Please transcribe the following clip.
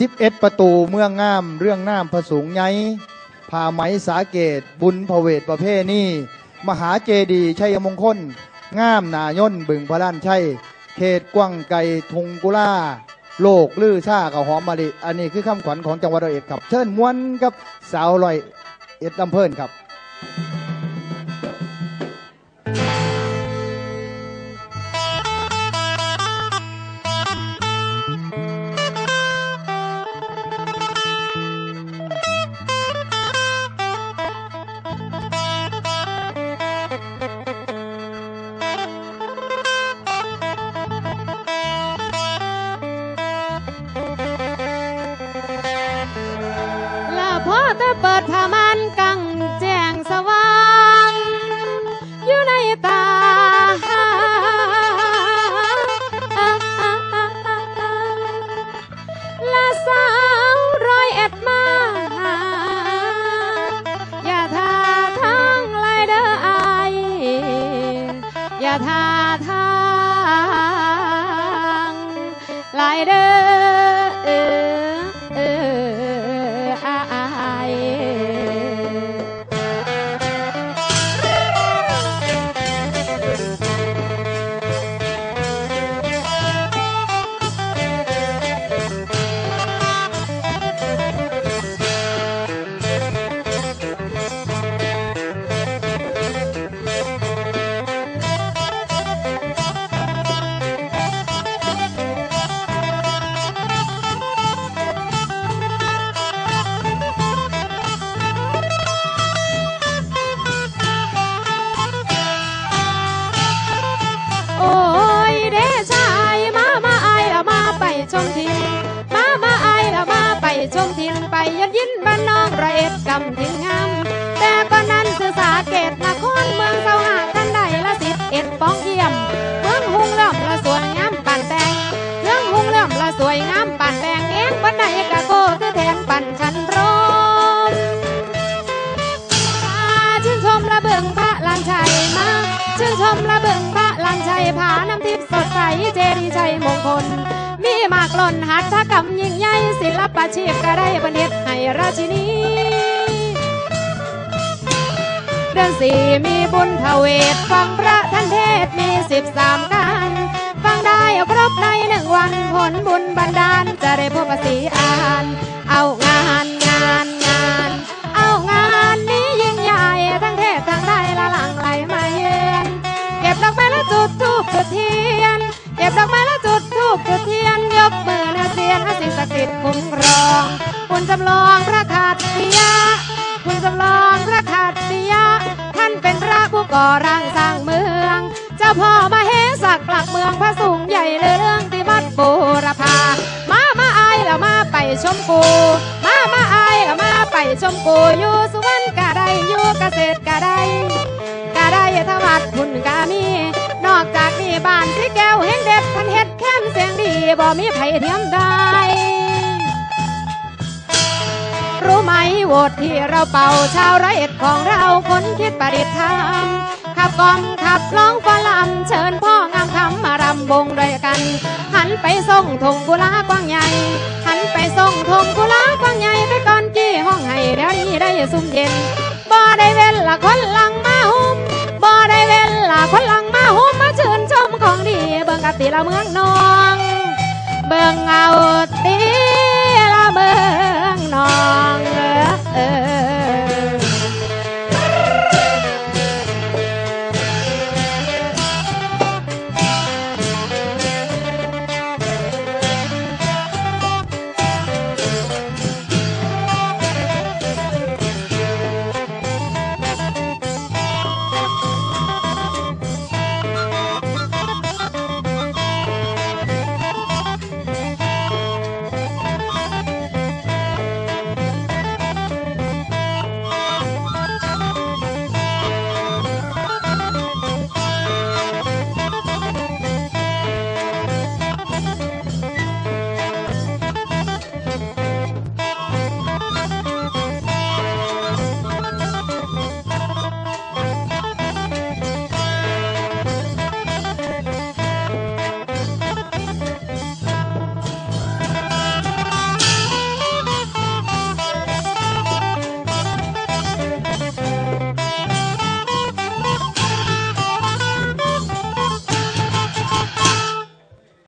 11ประตูเมืองงาม เรื่องน้ำผสูงไงผ้าไหมสาเกต บุญพระเวทประเภทนี่มหาเจดีย์ชัยมงคล งามนาย่นบึงพระล้านชัยเขตกว้างไกลทุงกุล่าโลกลือชากับหอมมะลิอันนี้คือคำขวัญของจังหวัดร้อยเอ็ดครับ เชิญมวนกับสาวร้อยเอ็ดลำเพิ่นครับ เปิดผ้ามันกังแจ้งสว่าง อยู่ในตาลาสาวร้อยเอ็ดมา อย่าท่าทางไรเด้อออย่าท่าทางไรเด้อ ไปชมทินไปยันยินบ้านน้องระเอ็ดกำทินงาม แต่ก่อนนั้นสื่อสาเกตนครเมืองเสาหากันใดละสิบเอ็ดป้องเยี่ยม เมืองหุงเลื่อมละสวยงามปานแตงเมืองหุงเลื่อมละสวยงามปานแตงเองวันใดกะโกคือแทนปันชันรมชื่นชมระเบิงพระลานชัยมาชื่นชมระเบิงพระลานชัยผาน้ำทิพย์สดใสเจ มากล้นหัตถกรรมยิ่งใหญ่ศิลปะชีพก็ได้บันเทศให้ราชินีเดือนสี่มีบุญพระเวทฟังพระท่านเทศมีสิบสามการฟังได้ครบในหนึ่งวันผลบุญบันดาลจะได้พบสีอาน เอางานงานงาน เอางานนี้ยิ่งใหญ่ทั้งเทศทั้งไทยละหลังไหลมาเยือนเก็บดอกไม้และจุดทูบจุดเทียน เก็บดอกไม้และจุด สิ่งศักดิ์สิทธิ์คุ้มครองคุณจำลองพระขาดปิยะคุณจำลองพระขาดปิยะท่านเป็นพระผู้ก่อร่างสร้างเมือง เจ้าพ่อมาเฮสักหลักเมืองพระสูงใหญ่เรื่องที่วัดบูรพามามาอายแล้วมาไปชมกูมามาอายแล้วมาไปชมกูอยู่สุวรรณกะได้อยู่เกษตรกะได้กะได้ทวัดคุณกามีนอกจากนี้บ้านที่แก้วเฮงเด็ดพันเฮ็ดแค้นเสียงดีบ่มีไผเทียมได้ รู้ไหมโหวตที่เราเป่าชาวไรเอ็ดของเราคนคิดประดิษฐ์ทำขับกล่อมขับร้องฟ้าลำเชิญพ่องามคำมารำวงด้วยกัน หันไปส่งธงกุลากว้างใหญ่หันไปส่งธงกุลากว้างใหญ่ไปก่อนกี่ห้องให้เดี๋ยวนี้ได้สุ่มเย็นบ่ได้เว้นละคนหลังมาหุ้มบ่ได้เว้นละคนหลังมาหุ้มมาเชิญชมของดีเบิ่งกะติละเมืองนอง เบิ่งเอาตี